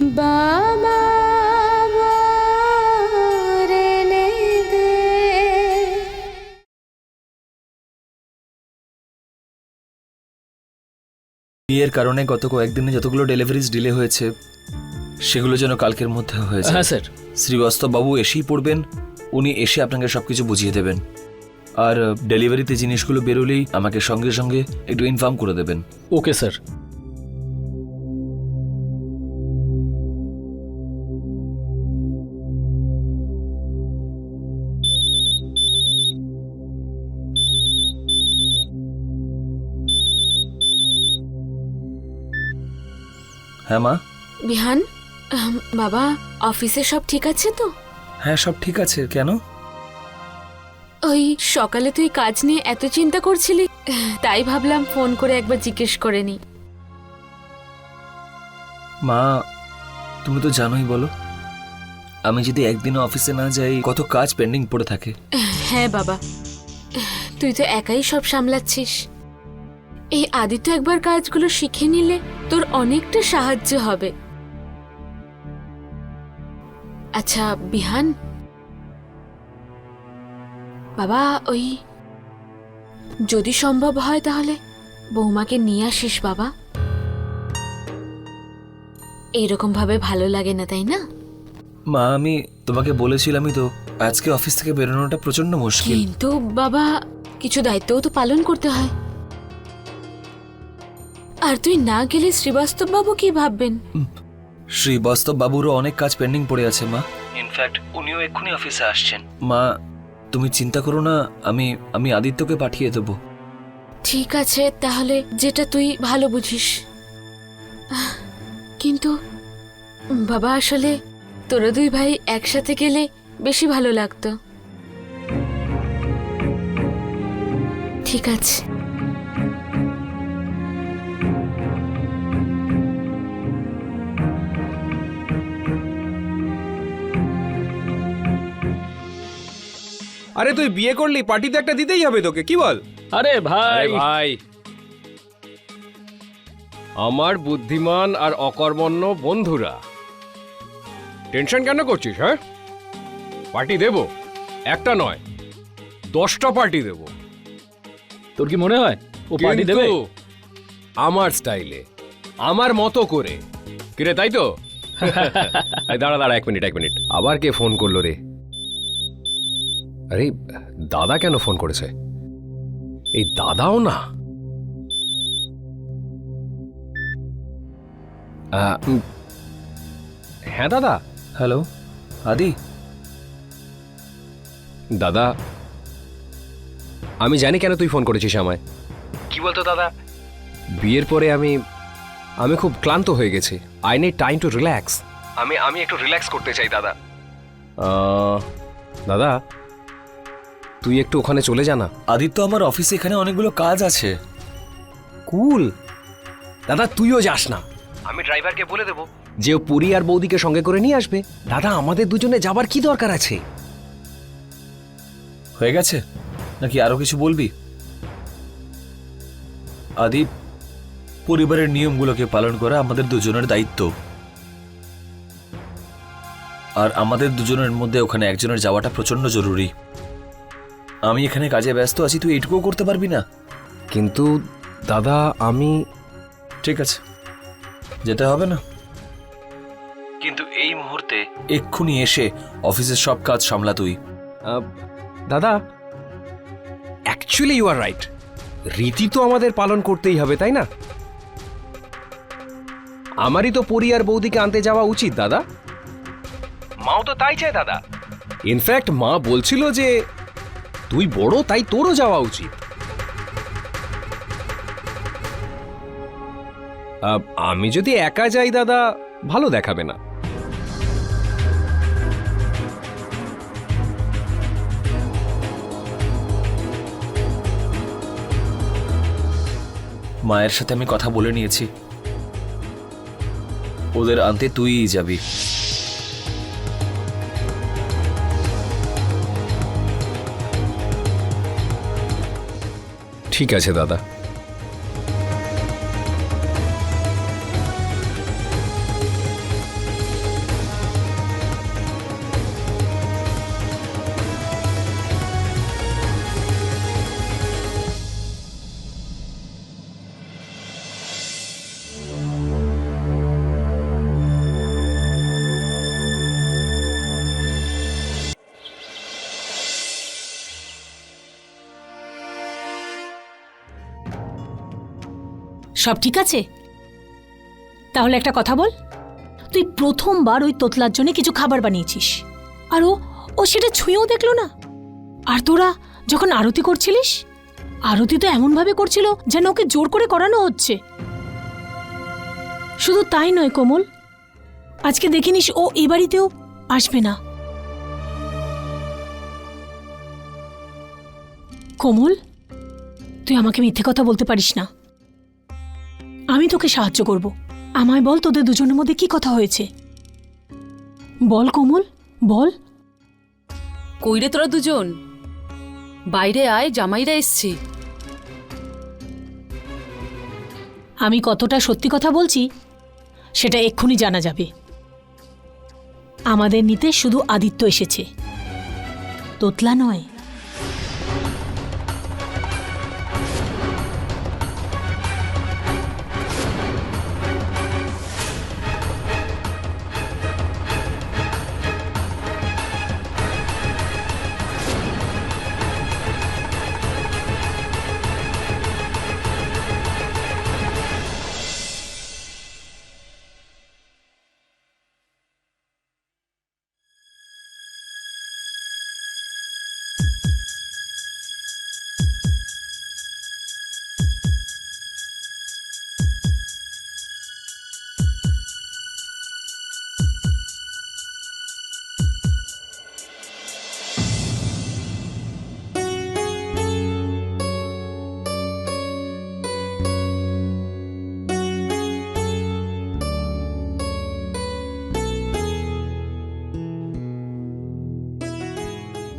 বাবা বিয়ের কারণে গত কয়েকদিনে যতগুলো ডেলিভারিজ ডিলে হয়েছে সেগুলো যেন কালকের মধ্যে হয়েছে হ্যাঁ স্যার। শ্রীবাস্তব বাবু এসেই পড়বেন উনি এসে আপনাকে সবকিছু বুঝিয়ে দেবেন। আর ডেলিভারিতে জিনিসগুলো বেরোলেই আমাকে সঙ্গে সঙ্গে একটু ইনফর্ম করে দেবেন। Okay sir. হ্যাঁ মা? বিহান আহম, বাবা অফিসে সব ঠিক আছে তো? হ্যাঁ সব ঠিক আছে। কেন? ওই সকালে তুই কাজ নিয়ে এত চিন্তা করছিলি? তাই ভাবলাম ফোন করে একবার জিজ্ঞেস করে নি। মা তুমি তো জানোই বলো। আমি যদি একদিনও অফিসে না যাই কত কাজ পেন্ডিং পড়ে থাকে। হ্যাঁ বাবা। তুই তো একাই সব সামলাচ্ছিস। এই আদিত্য একবার কাজগুলো শিখে নিলে তোর অনেকটা সাহায্য হবে। আচ্ছা বিহান? বাবা ওই যদি সম্ভব হয় তাহলে বৌমাকে নিয়ে আসিস বাবা। এইরকম ভাবে ভালো লাগে না তাই না? মা আমি তোমাকে বলেছিলামই তো আজকে অফিস থেকে বেরোনোটা প্রচণ্ড মুশকিল। কিন্তু বাবা কিছু দায়িত্বও তো পালন করতে হয়। আর তুই না গেলে শ্রীবাস্তব বাবু কি ভাববেন? শ্রীবাস্তব বাবুরও অনেক কাজ পেন্ডিং পড়ে আছে মা। ইনফ্যাক্ট উনিও এক্ষুনি অফিসে আসছেন। মা তুমি চিন্তা করো না আমি আমি আদিত্যকে পাঠিয়ে দেবো। ঠিক আছে তাহলে যেটা তুই ভালো বুঝিস। কিন্তু বাবা আসলে তোরা দুই ভাই একসাথে গেলে বেশি ভালো লাগতো। ঠিক আছে। আরে তুই বিয়ে করলি পার্টি তো একটা দিতেই হবে তোকে কি বল? আরে ভাই। ভাই। আমার বুদ্ধিমান আর অকর্মণ্য বন্ধুরা। টেনশন কেন করছিস হ্যাঁ? পার্টি দেব একটা নয় দশটা পার্টি দেব। তোর কি মনে হয়? ও পার্টি দেবে? আমার স্টাইলে আমার মতো করে। কিরে তাই তো? দাঁড়া দাঁড়া এক মিনিট এক মিনিট। আবার কে ফোন করল রে? আরে দাদা কেন ফোন করেছে? এই দাদাও না। হ্যাঁ দাদা। হ্যালো আদি। দাদা আমি জানি কেন তুই ফোন করেছিস আমায়। কি বলতো দাদা? বিয়ের পরে আমি আমি খুব ক্লান্ত হয়ে গেছি। I need time to relax. আমি আমি একটু রিল্যাক্স করতে চাই দাদা। দাদা তুই একটু ওখানে চলে যা না। আদিত্য আমার অফিসে এখানে অনেকগুলো কাজ আছে। কুল! দাদা তুইও যাস না। আমি ড্রাইভারকে বলে দেবো যে ও পুরী আর বৌদিকে সঙ্গে করে নিয়ে আসবে। দাদা আমাদের দুজনে যাবার কি দরকার আছে? হয়ে গেছে? নাকি আরও কিছু বলবি? আদি পরিবারের নিয়মগুলোকে পালন করা আমাদের দুজনের দায়িত্ব। আর আমাদের দুজনের মধ্যে ওখানে একজনের যাওয়াটা প্রচণ্ড জরুরি। আমি এখানে কাজে ব্যস্ত আছি তুই এইটুকুও করতে পারবি না। কিন্তু দাদা আমি ঠিক আছে। যেতে হবে না। কিন্তু এই মুহূর্তে এক্ষুনি এসে অফিসের সব কাজ সামলা তুই। আহ, দাদা অ্যাকচুয়ালি ইউ আর রাইট রীতি তো আমাদের পালন করতেই হবে তাই না? আমারই তো পরি আর বৌদিকে আনতে যাওয়া উচিত দাদা। মাও তো তাই চায় দাদা। ইনফ্যাক্ট মা বলছিল যে তুই বড়, তাই তোরও যাওয়া উচিত। আমি যদি একা যাই, দাদা, ভালো দেখাবে না। মায়ের সাথে আমি কথা বলে নিয়েছি। ওদের আনতে তুইই যাবি। ঠিক আছে দাদা। সব ঠিক আছে? তাহলে একটা কথা বল। তুই প্রথমবার ওই তোতলার জন্য কিছু খাবার বানিয়েছিস। আর ও ও সেটা ছুঁয়েও দেখল না। আর তোরা যখন আরতি করছিলিস, আরতি তো এমনভাবে করছিল যেন ওকে জোর করে করানো হচ্ছে। শুধু তাই নয় কোমল, আজকে দেখিনিস ও এ বাড়িতেও আসবে না। কোমল, তুই আমাকে মিথ্যে কথা বলতে পারিস না। আমি তোকে সাহায্য করব। আমায় বল তোদের দুজনের মধ্যে কি কথা হয়েছে। বল কোমল বল। কইরে তোরা দুজন? বাইরে আয় জামাইরা এসছে। আমি কতটা সত্যি কথা বলছি সেটা এক্ষুনি জানা যাবে। আমাদের নিতে শুধু আদিত্য এসেছে। তোতলা নয়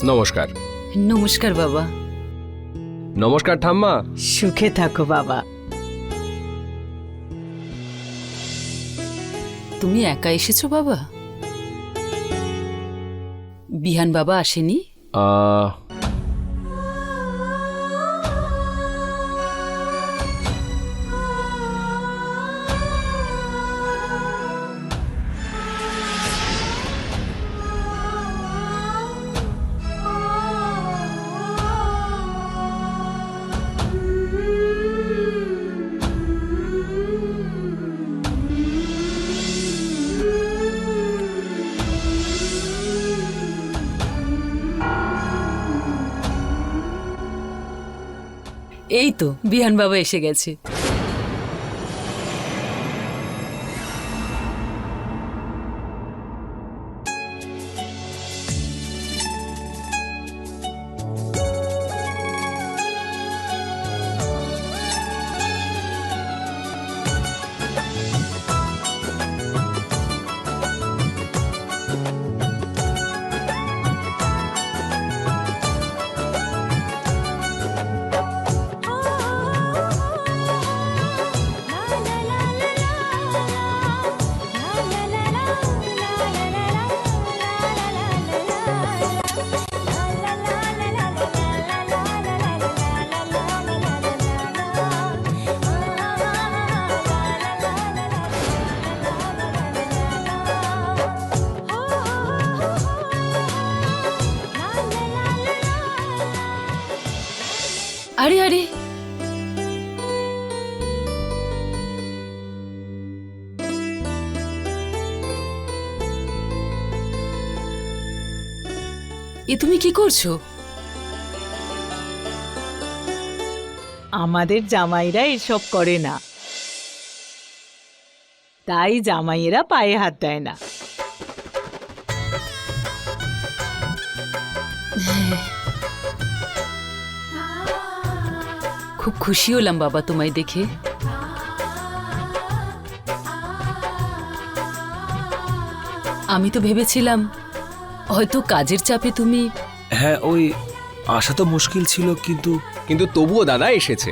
নমস্কার। নমস্কার বাবা। নমস্কার ঠাম্মা। সুখে থাকো বাবা। তুমি একা এসেছ বাবা? বিহান বাবা আসেনি? আহ, এই তো বিহান বাবা এসে গেছে। আরে এ তুমি কি করছ? আমাদের জামাইরা এসব করে না। তাই জামাইয়েরা পায়ে হাত দেয় না। খুব খুশি হলাম, বাবা, তোমায় দেখে। আমি তো ভেবেছিলাম, হয়তো কাজের চাপে তুমি হ্যাঁ ওই আসা তো মুশকিল ছিল, কিন্তু কিন্তু তবুও দাদা এসেছে।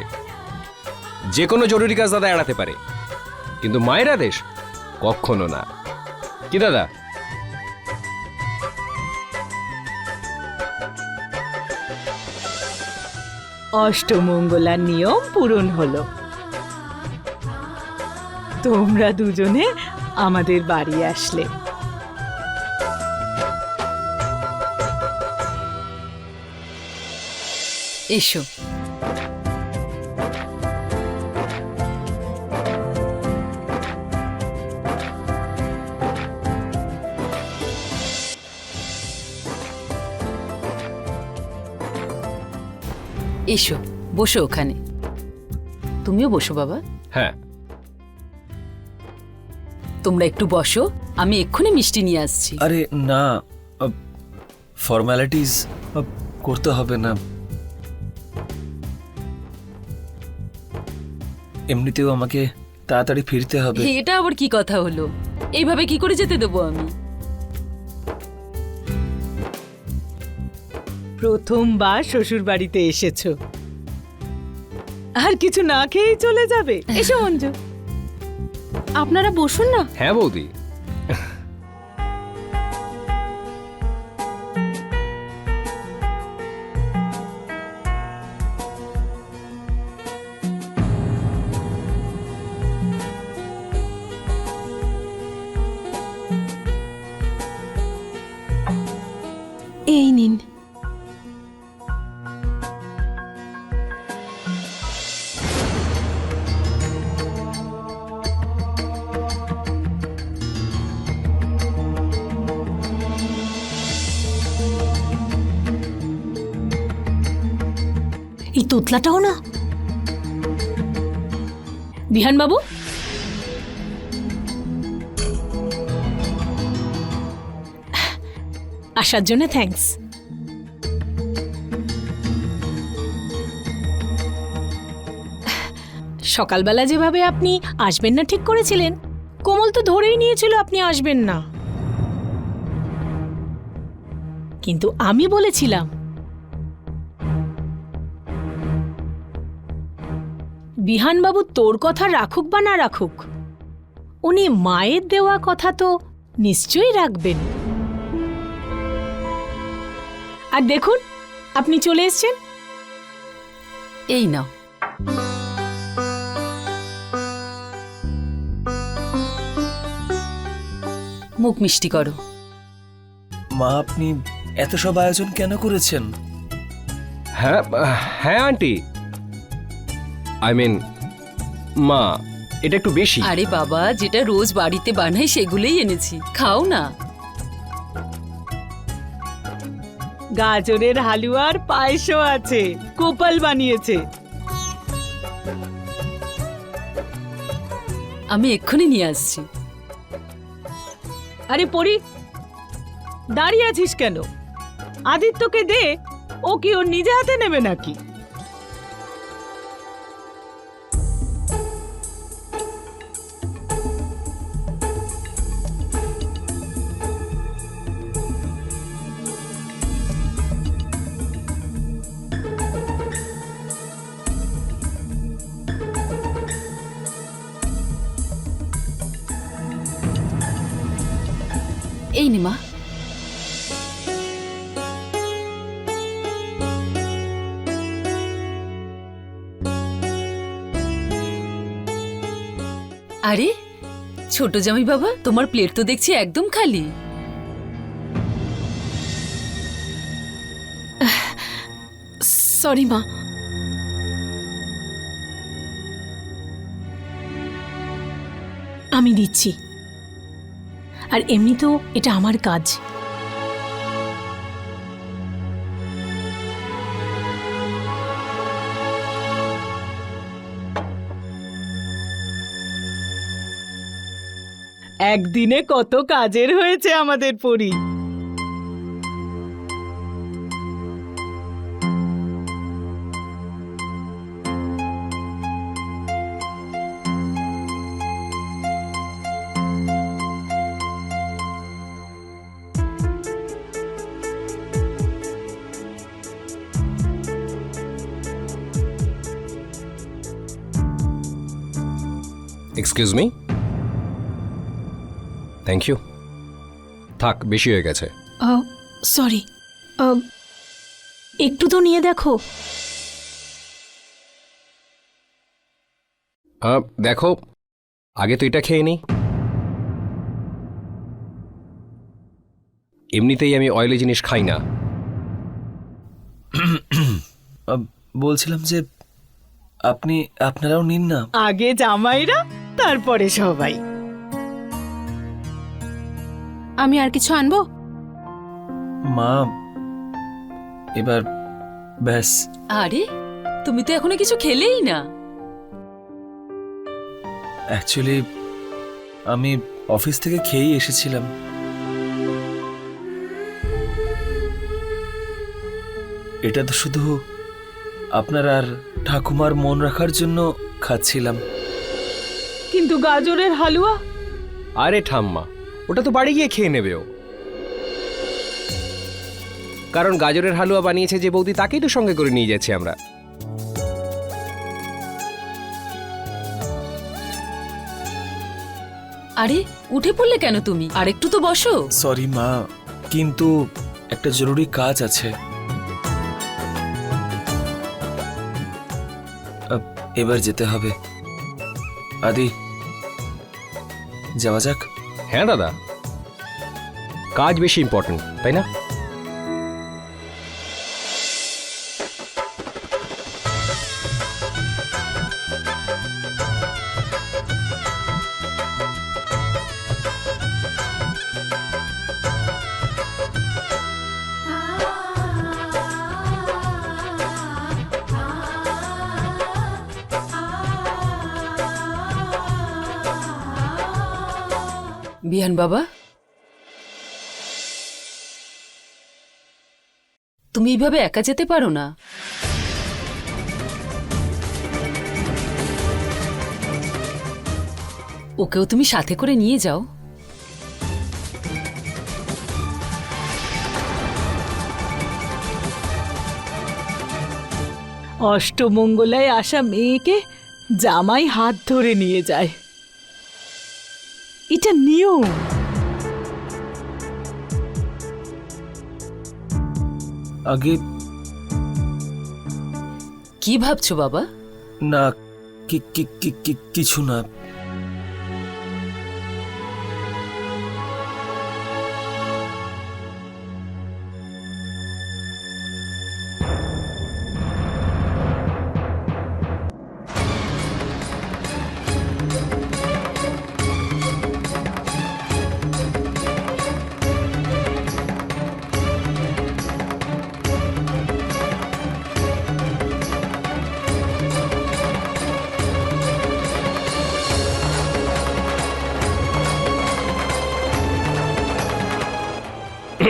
যে কোনো জরুরি কাজ দাদা এড়াতে পারে। কিন্তু মায়ের আদেশ কখনো না। কি দাদা? অষ্টমঙ্গলার নিয়ম পূরণ হলো। তোমরা দুজনে আমাদের বাড়ি আসলে। এসো। এসো বসো ওখানে। তুমিও বসো বাবা। হ্যাঁ। তোমরা একটু বসো আমি এক্ষুনি মিষ্টি নিয়ে আসছি। আরে না ফর্মালিটিস করতে হবে না। এমনিতেও আমাকে তাড়াতাড়ি ফিরতে হবে। এটা আবার কি কথা হলো? এইভাবে কি করে যেতে দেবো আমি? প্রথমবার শ্বশুর বাড়িতে এসেছ। আর কিছু না খেয়েই চলে যাবে। এসো মঞ্জু আপনারা বসুন না। হ্যাঁ বৌদি। এই তোতলাটাও না। বিহান বাবু আসার জন্য থ্যাঙ্কস সকালবেলা যেভাবে আপনি আসবেন না, ঠিক করেছিলেন। কোমল তো ধরেই নিয়েছিল আপনি আসবেন না। কিন্তু আমি বলেছিলাম বিহানবাবু তোর কথা রাখুক বা না রাখুক উনি মায়ের দেওয়া কথা তো নিশ্চয়ই রাখবেন। আর দেখুন আপনি চলে এসছেন? এই নাও। মুখ মিষ্টি করো। মা আপনি এত সব আয়োজন কেন করেছেন? হ্যাঁ হ্যাঁ আন্টি। আই মিন মা এটা একটু বেশি। আরে বাবা যেটা রোজ বাড়িতে বানাই সেগুলোই এনেছি। খাও না। গাজরের হালুয়ার পায়েসও আছে কোপাল বানিয়েছে। আমি এক্ষুনি নিয়ে আসছি। আরে পরি দাঁড়িয়ে আছিস কেন? আদিত্যকে দে ও কি ওর নিজে হাতে নেবে নাকি? এই নিমা আরে, ছোট জামাই বাবা, তোমার প্লেট তো দেখছি একদম খালি। সরি মা। আমি দিচ্ছি। আর এমনিতেও এটা আমার কাজ। একদিনে কত কাজের হয়েছে আমাদের পরি। এক্সকিউজ মি থ্যাংক ইউ থাক বেশি হয়ে গেছে। সরি একটু তো নিয়ে দেখো। দেখো আগে তো এটা খেয়ে নিই। এমনিতেই আমি অয়েলি জিনিস খাই না। বলছিলাম যে আপনি আপনারাও নিন না। আগে জামাইরা তারপরে সবাই। আমি আর কিছু আনব? মা এবার ব্যাস। আরে তুমি তো এখনও কিছু খেলেই না। অ্যাকচুয়ালি আমি অফিস থেকে খেয়েই এসেছিলাম। এটা তো শুধু আপনার আর ঠাকুমার মন রাখার জন্য খাচ্ছিলাম। কিন্তু গাজরের হালুয়া? আরে ঠাম্মা ওটা তো বাড়ি গিয়ে খেয়ে নেবে ও। কারণ গাজরের হালুয়া বানিয়েছে যে বৌদি তাকেই তো সঙ্গে করে নিয়ে যাচ্ছি আমরা। আরে উঠে পড়লে কেন তুমি? আর একটু তো বসো। সরি মা কিন্তু একটা জরুরি কাজ আছে। আহ, এবার যেতে হবে। আদি যাওয়া যাক হ্যাঁ দাদা কাজ বেশি ইম্পর্টেন্ট তাই না বিহান বাবা? তুমি এইভাবে একা যেতে পারো না। ওকেও তুমি সাথে করে নিয়ে যাও। অষ্টমঙ্গলায় আসা মেয়েকে জামাই হাত ধরে নিয়ে যায়। এটা নিয়ম আগে কি ভাবছ বাবা? না কি- কি- কি- কি- কিছু না।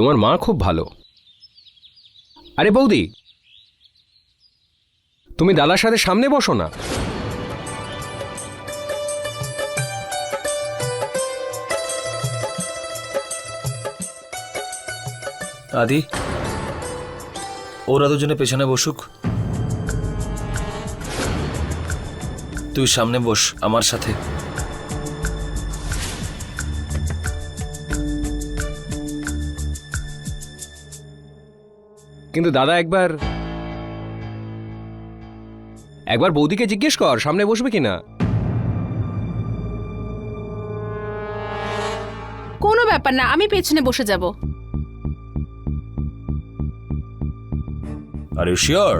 তোমার মা খুব ভালো। আরে বৌদি, তুমি দাদার সাথে সামনে বসো না। আদি, ওরা দুজনে পেছনে বসুক। তুই সামনে বস আমার সাথে। কিন্তু দাদা একবার একবার বৌদিকে জিজ্ঞেস কর সামনে বসবে কিনা। কোনো ব্যাপার না আমি পেছনে বসে যাব। Are you sure